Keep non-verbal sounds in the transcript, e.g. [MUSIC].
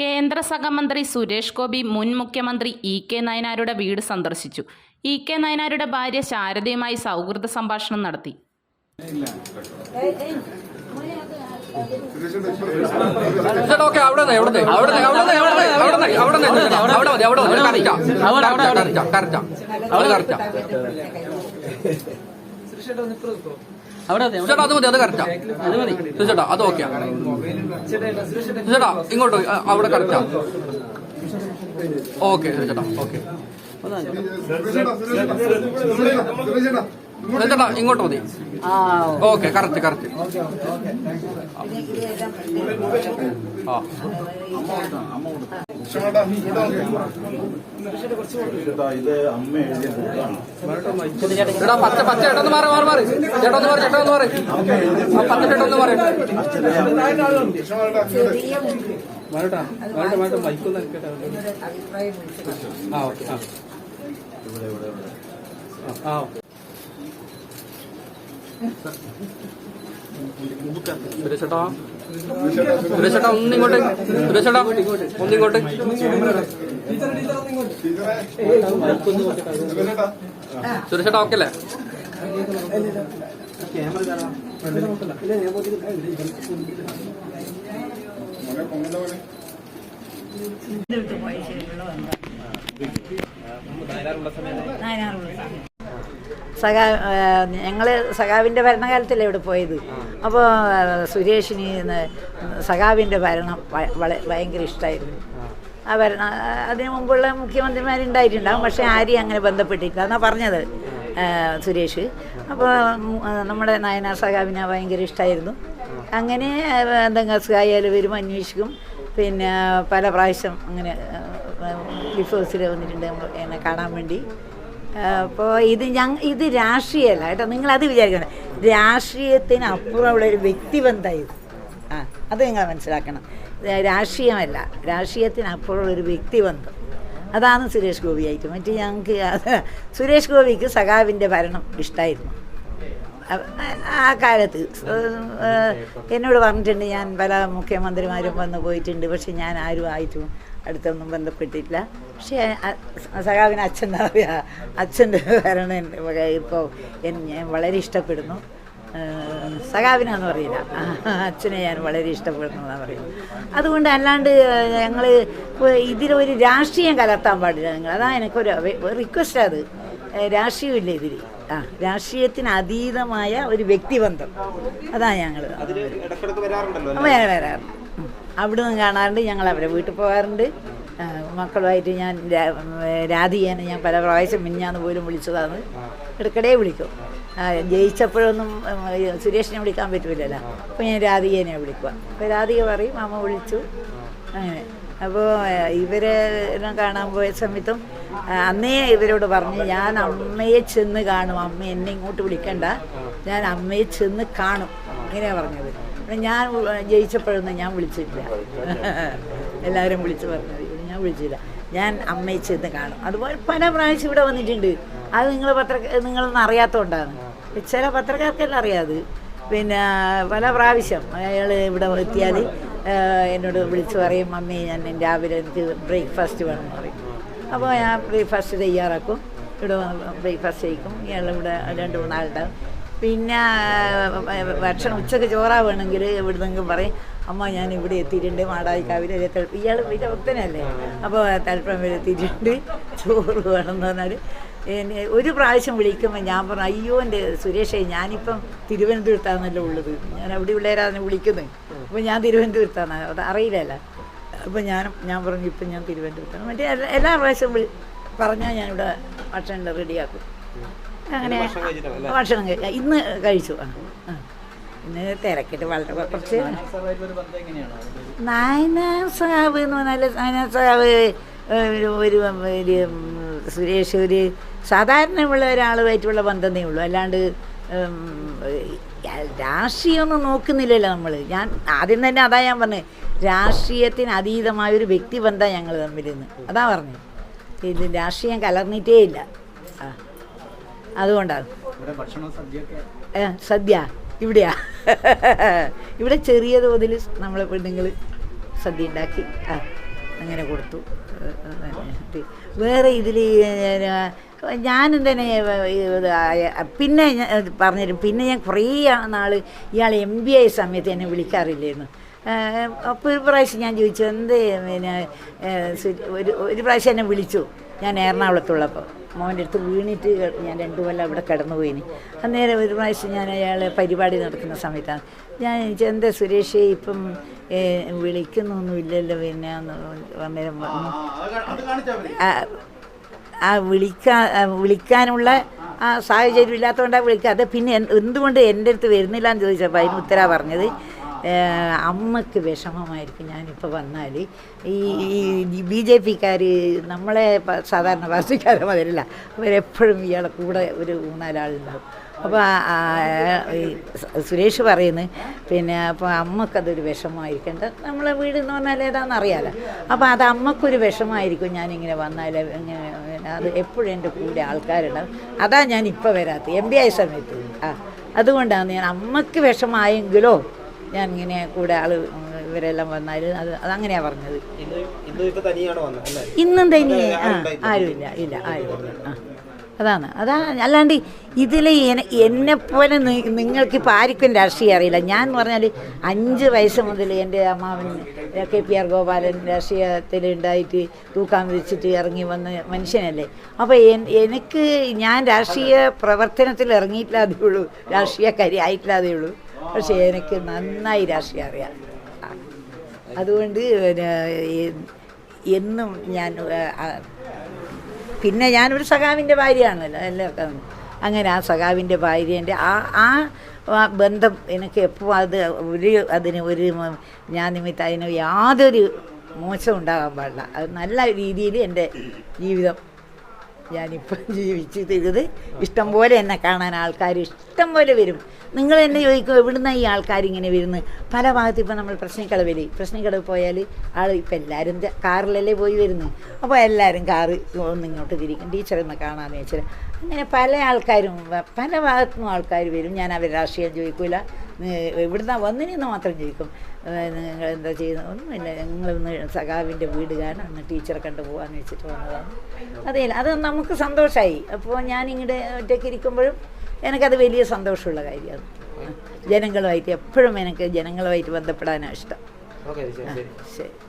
കേന്ദ്ര സഹമന്ത്രി സുരേഷ് ഗോപി മുൻ മുഖ്യമന്ത്രി ഇ കെ നയനാരുടെ വീട് സന്ദർശിച്ചു. ഇ കെ നയനാരുടെ ഭാര്യ ശാരദയുമായി സൗഹൃദ സംഭാഷണം നടത്തി. അവിടെ അവിടെ നിന്ന് അവിടെ അതെ ചേട്ടാ അത് മതി അത് കറക്റ്റാ അത് മതി. ചേട്ടാ അത് ഓക്കെയാ ചേട്ടാ ഇങ്ങോട്ട് ആ, അവിടെ കറക്റ്റാ ഓക്കെ ചേട്ടാ ഓക്കെ ചേട്ടാ ഇങ്ങോട്ട് മതി. ഓക്കെ കറക്റ്റ് കറക്റ്റ് ആ. ഇത് അമ്മ എഴുതിയ ബുക്കാണ് ചേട്ടാ പച്ച പച്ച ചേട്ടൊന്ന് മാറി മാറി മാറി. ചേട്ടൊന്ന് മാറി ചേട്ടൊന്ന് മാറി. ആ പച്ച ചേട്ടൊന്ന് മാറി. മൈക്കൊന്ന് കേട്ടോ ആ ഓക്കെ ആ. ആ ഓക്കെ സുരേഷ് ഒന്നിങ്ങോട്ട് സുരേഷേട്ടാ ഒന്നിങ്ങോട്ട് സുരേഷേട്ടാ ഓക്കെ ഒന്നിങ്ങോട്ട് നായനാറുള്ള ചേട്ടാ നായനാറുള്ള അല്ലേ സഖാ ഞങ്ങൾ സഖാവിന്റെ ഭരണകാലത്തല്ലേ ഇവിടെ പോയത്. അപ്പോൾ സുരേഷിന് സഖാവിന്റെ ഭരണം വളരെ ഭയങ്കര ഇഷ്ടമായിരുന്നു ആ. ഭരണം അതിനു മുമ്പുള്ള മുഖ്യമന്ത്രിമാരുണ്ടായിട്ടുണ്ടാകും പക്ഷേ ആരെയും അങ്ങനെ ബന്ധപ്പെട്ടിട്ടില്ല. എന്നാണ് പറഞ്ഞത് സുരേഷ്. അപ്പോൾ നമ്മുടെ നയനാർ സഖാവിനെ ഭയങ്കര ഇഷ്ടമായിരുന്നു അങ്ങനെ എന്തെങ്കിലും അസുഖമായാലും വരും അന്വേഷിക്കും. പിന്നെ പല പ്രാവശ്യം അങ്ങനെ ലിഫ് ഹൗസിൽ വന്നിട്ടുണ്ട്. എന്നെ കാണാൻ വേണ്ടി. അപ്പോൾ ഇത് ഞങ്ങ ഇത് രാഷ്ട്രീയമല്ല കേട്ടോ. നിങ്ങളത് വിചാരിക്കണം രാഷ്ട്രീയത്തിന് അപ്പുറമുള്ള ഒരു വ്യക്തിബന്ധമായത് ആ അത് നിങ്ങൾ മനസ്സിലാക്കണം. ഇത് രാഷ്ട്രീയമല്ല. രാഷ്ട്രീയത്തിനപ്പുറമുള്ള ഒരു വ്യക്തിബന്ധം. അതാണ് സുരേഷ് ഗോപിയായിട്ട്. മറ്റേ ഞങ്ങൾക്ക് സുരേഷ് ഗോപിക്ക് സഖാവിന്റെ ഭരണം ഇഷ്ടമായിരുന്നു ആ കാലത്ത്. എന്നോട് പറഞ്ഞിട്ടുണ്ട് ഞാൻ പല മുഖ്യമന്ത്രിമാരും വന്ന് പോയിട്ടുണ്ട് പക്ഷെ ഞാൻ ആരും ആയിട്ടും അടുത്തൊന്നും ബന്ധപ്പെട്ടിട്ടില്ല. പക്ഷേ സഖാവിന് അച്ഛൻ അച്ഛന്റെ ഭരണ ഇപ്പോൾ എന്നെ ഞാൻ വളരെ ഇഷ്ടപ്പെടുന്നു. സഖാവിനാന്ന് പറയില്ല. അച്ഛനെ ഞാൻ വളരെ ഇഷ്ടപ്പെടുന്നു എന്നാണ് പറയുന്നത്. അതുകൊണ്ട് അല്ലാണ്ട് ഞങ്ങൾ ഇതിലൊരു രാഷ്ട്രീയം കലർത്താൻ പാടില്ല നിങ്ങൾ അതാണ് എനിക്കൊരു റിക്വസ്റ്റ് അത്. രാഷ്ട്രീയമില്ല ഇതിൽ ആ രാഷ്ട്രീയത്തിന് അതീതമായ ഒരു വ്യക്തിബന്ധം. അതാണ് ഞങ്ങൾ വരാറുണ്ട്. അവിടെ നിന്ന് കാണാറുണ്ട് ഞങ്ങൾ അവരെ വീട്ടിൽ പോകാറുണ്ട്. മക്കളുമായിട്ട് ഞാൻ രാധികേനെ ഞാൻ പല പ്രാവശ്യം മിഞ്ഞാന്ന് പോലും വിളിച്ചതാണ്. ഇടയ്ക്കിടെ വിളിക്കും. ജയിച്ചപ്പോഴൊന്നും സുരേഷിനെ വിളിക്കാൻ പറ്റില്ലല്ലോ അപ്പോൾ ഞാൻ രാധികേനെ വിളിക്കുക അപ്പോൾ രാധിക പറയും അമ്മ വിളിച്ചു. അങ്ങനെ. അപ്പോൾ ഇവരെ കാണാൻ പോയ സമയത്തും അന്നേ ഇവരോട് പറഞ്ഞു ഞാൻ അമ്മയെ ചെന്ന് കാണും. അമ്മ എന്നെ ഇങ്ങോട്ട് വിളിക്കണ്ട. ഞാൻ അമ്മയെ ചെന്ന് കാണും. ഇങ്ങനെയാണ് പറഞ്ഞത്. ഞാൻ ജയിച്ചപ്പോഴൊന്നും ഞാൻ വിളിച്ചിട്ടില്ല [LAUGHS] എല്ലാവരും വിളിച്ചു പറഞ്ഞു ഞാൻ വിളിച്ചില്ല. ഞാൻ അമ്മയെ ചെന്ന് കാണും. അതുപോലെ പല പ്രാവശ്യം ഇവിടെ വന്നിട്ടുണ്ട്. അത് നിങ്ങൾ പത്ര നിങ്ങളൊന്നും അറിയാത്തതുകൊണ്ടാണ് ചില പത്രക്കാർക്കെല്ലാം അറിയാതെ പിന്നെ പല പ്രാവശ്യം അയാൾ ഇവിടെ എത്തിയാൽ എന്നോട് വിളിച്ചു പറയും മമ്മി ഞാൻ രാവിലെ എനിക്ക് ബ്രേക്ക്ഫാസ്റ്റ് വേണമെന്ന് പറയും. അപ്പോൾ ഞാൻ ബ്രേക്ക്ഫാസ്റ്റ് തയ്യാറാക്കും. ഇവിടെ ബ്രേക്ക്ഫാസ്റ്റ് കഴിക്കും. ഇയാൾ ഇവിടെ രണ്ട് മൂന്നാളുണ്ടാവും. പിന്നെ ഭക്ഷണം ഉച്ചയ്ക്ക് ചോറാ വേണമെങ്കിൽ ഇവിടെ പറയും അമ്മ ഞാൻ ഇവിടെ എത്തിയിട്ടുണ്ട് മാടായിക്കാവിൽ ഇയാൾ വലിയ ഭക്തനല്ലേ? അപ്പോൾ തിളപ്പം വരെ എത്തിയിട്ടുണ്ട് ചോറ് എന്ന് പറഞ്ഞാൽ ഒരു പ്രാവശ്യം വിളിക്കുമ്പോൾ ഞാൻ പറഞ്ഞു അയ്യോ എന്റെ സുരേഷേ ഞാനിപ്പം തിരുവനന്തപുരത്താണല്ലോ ഉള്ളത്. ഞാൻ അവിടെ ഉള്ളവരാണ് വിളിക്കുന്നത്. അപ്പോൾ ഞാൻ തിരുവനന്തപുരത്താണ്. അത് അറിയില്ലല്ലോ. അപ്പോൾ ഞാൻ ഞാൻ പറഞ്ഞു ഇപ്പം ഞാൻ തിരുവനന്തപുരത്താണ്. മറ്റേ എല്ലാ- പ്രാവശ്യം പറഞ്ഞാൽ ഞാനിവിടെ ഭക്ഷണം റെഡിയാക്കും അങ്ങനെ ഭക്ഷണം കഴിക്കാം ഇന്ന് കഴിച്ചു. ആ. ഇന്ന് തിരക്കിട്ട് വളരെ കുറച്ച് നായന സാബ് എന്ന് പറഞ്ഞാൽ നായന സാബ് ഒരു സുരേഷ് ഒരു സാധാരണയുള്ള ഒരാളുമായിട്ടുള്ള ബന്ധമേ ഉള്ളൂ. അല്ലാണ്ട് രാഷ്ട്രീയമൊന്നും നോക്കുന്നില്ലല്ലോ നമ്മൾ ഞാൻ ആദ്യം തന്നെ അതാ ഞാൻ പറഞ്ഞത് രാഷ്ട്രീയത്തിന് അതീതമായ ഒരു വ്യക്തിബന്ധം ഞങ്ങൾ തമ്മിലിന്ന്. അതാ പറഞ്ഞത് ഇത് രാഷ്ട്രീയം കലർന്നിട്ടേ ഇല്ല. ആ. അതുകൊണ്ടാണ്. സദ്യ. ഇവിടെയാ. ഇവിടെ ചെറിയ തോതിൽ നമ്മളെ പെണ്ണുങ്ങൾ സദ്യ ഉണ്ടാക്കി ആ അങ്ങനെ കൊടുത്തു. വേറെ ഇതിൽ ഞാനും തന്നെ പിന്നെ ഞാൻ പറഞ്ഞുതരും. പിന്നെ ഞാൻ കുറേ നാൾ ഇയാൾ എം ബി ആയ സമയത്ത് എന്നെ വിളിക്കാറില്ലായിരുന്നു. അപ്പോൾ ഒരു പ്രാവശ്യം ഞാൻ ചോദിച്ചു എന്ത് പിന്നെ ഒരു ഒരു പ്രാവശ്യം എന്നെ വിളിച്ചു. ഞാൻ എറണാകുളത്തുള്ളപ്പോൾ മോന്റെ അടുത്ത് വീണിട്ട് ഞാൻ രണ്ടു കൊല്ലം അവിടെ കിടന്നു പോയിനി. അന്നേരം ഒരു പ്രാവശ്യം ഞാൻ അയാളെ പരിപാടി നടക്കുന്ന സമയത്താണ്. ഞാൻ എന്താ സുരേഷേ ഇപ്പം വിളിക്കുന്നൊന്നുമില്ലല്ലോ പിന്നെ അന്നേരം ആ, വിളിക്കാ വിളിക്കാൻ വിളിക്കാനുള്ള ആ സാഹചര്യം ഇല്ലാത്തതുകൊണ്ടാണ് വിളിക്കാതെ പിന്നെ എന്ത് എന്തുകൊണ്ട് എന്റെ അടുത്ത് വരുന്നില്ല എന്ന് ചോദിച്ചപ്പോൾ അതിന് ഉത്തരാ പറഞ്ഞത്. അമ്മയ്ക്ക് വിഷമമായിരിക്കും ഞാനിപ്പോൾ വന്നാൽ ഈ ഈ ബി ജെ പിക്കാർ നമ്മളെ സാധാരണ പാർട്ടിക്കാരെ മാതിരില്ല അവരെപ്പോഴും ഇയാളെ കൂടെ ഒരു ഊണാലാളുണ്ടാവും. അപ്പോൾ സുരേഷ് പറയുന്നു പിന്നെ അപ്പോൾ അമ്മക്കതൊരു വിഷമമായിരിക്കേണ്ട നമ്മളെ വീട് എന്ന് പറഞ്ഞാൽ ഏതാണെന്ന് അറിയാലോ അപ്പോൾ അത് അമ്മക്കൊരു വിഷമമായിരിക്കും ഞാനിങ്ങനെ വന്നാൽ ഇങ്ങനെ അത് എപ്പോഴും എന്റെ കൂടെ ആൾക്കാരുണ്ടാവും. അതാ ഞാൻ ഇപ്പോൾ വരാത്തത് എം ബി ആയ സമയത്ത്. ആ അതുകൊണ്ടാണ് ഞാൻ അമ്മയ്ക്ക് വിഷമായെങ്കിലോ ഞാൻ ഇങ്ങനെ കൂടെ ആൾ ഇവരെല്ലാം വന്നാൽ അത് അതങ്ങനെയാ പറഞ്ഞത്. ഇന്ന് തനിയെ ആ ആരുമില്ല ഇല്ല ആരുമില്ല ആ. അതാണ്. അതാ അല്ലാണ്ട് ഇതിൽ എന്നെപ്പോലെ പോലെ നിങ്ങൾക്ക് ഇപ്പം ആർക്കും രാഷ്ട്രീയം അറിയില്ല. ഞാൻ പറഞ്ഞാൽ അഞ്ച് വയസ്സ് മുതൽ എന്റെ അമ്മാവൻ കെ പി ആർ ഗോപാലൻ രാഷ്ട്രീയത്തിൽ ഉണ്ടായിട്ട് തൂക്കാൻ വിരിച്ചിട്ട് ഇറങ്ങി വന്ന മനുഷ്യനല്ലേ. അപ്പോൾ എനിക്ക് ഞാൻ രാഷ്ട്രീയ പ്രവർത്തനത്തിൽ ഇറങ്ങിയിട്ടില്ലാതെ ഉള്ളൂ. രാഷ്ട്രീയക്കാരി ആയിട്ടില്ലാതെ ഉള്ളൂ. പക്ഷേ എനിക്ക് നന്നായി രാഷ്ട്രീയം അറിയാം. അതുകൊണ്ട് എന്നും ഞാൻ പിന്നെ ഞാനൊരു സഖാവിന്റെ ഭാര്യയാണല്ലോ എല്ലാം അങ്ങനെ ആ സഖാവിന്റെ ഭാര്യേന്റെ ആ ആ ബന്ധം എനിക്ക് എപ്പോൾ അത് ഒരു അതിന് ഒരു ഞാൻ നിമിത്തം അതിന് യാതൊരു മോശം ഉണ്ടാകാൻ പാടില്ല അത് നല്ല രീതിയിൽ എന്റെ ജീവിതം ഞാനിപ്പം [LAUGHS] ജീവിച്ച് ഇഷ്ടം പോലെ എന്നെ കാണാൻ ആൾക്കാർ ഇഷ്ടം പോലെ വരും. നിങ്ങൾ എന്നെ ചോദിക്കും എവിടുന്ന ഈ ആൾക്കാർ ഇങ്ങനെ വരുന്നത് പല ഭാഗത്ത് ഇപ്പം നമ്മൾ പ്രശ്നക്കടവിൽ പ്രശ്നക്കടവ് പോയാൽ ആൾ ഇപ്പം എല്ലാവരും കാറിലല്ലേ പോയി വരുന്നു? അപ്പോൾ എല്ലാവരും കാറ് ഒന്നിങ്ങോട്ട് തിരിക്കും. ടീച്ചറൊന്ന് കാണാമെന്ന് വെച്ചാൽ അങ്ങനെ പല ആൾക്കാരും പല ഭാഗത്തു നിന്നും ആൾക്കാർ വരും. ഞാൻ അവർ രാഷ്ട്രീയം ചോദിക്കില്ല ഇവിടുന്ന് വന്നിനിന്ന് മാത്രം ചോദിക്കും. നിങ്ങൾ എന്താ ചെയ്യുന്നത്? ഒന്നുമില്ല. നിങ്ങളൊന്ന് സഖാവിന്റെ വീട് കാണാൻ ഒന്ന് ടീച്ചറെ കണ്ടു പോകാമെന്ന് വെച്ചിട്ട് വന്നതാണ്. അതെ അത് നമുക്ക് സന്തോഷമായി അപ്പോൾ ഞാൻ ഞാനിങ്ങടെ ഒറ്റയ്ക്ക് ഇരിക്കുമ്പോഴും എനിക്കത് വലിയ സന്തോഷമുള്ള കാര്യമാണ്. ജനങ്ങളുമായിട്ട് എപ്പോഴും എനിക്ക് ജനങ്ങളുമായിട്ട് ബന്ധപ്പെടാനാണ് ഇഷ്ടം. ശരി.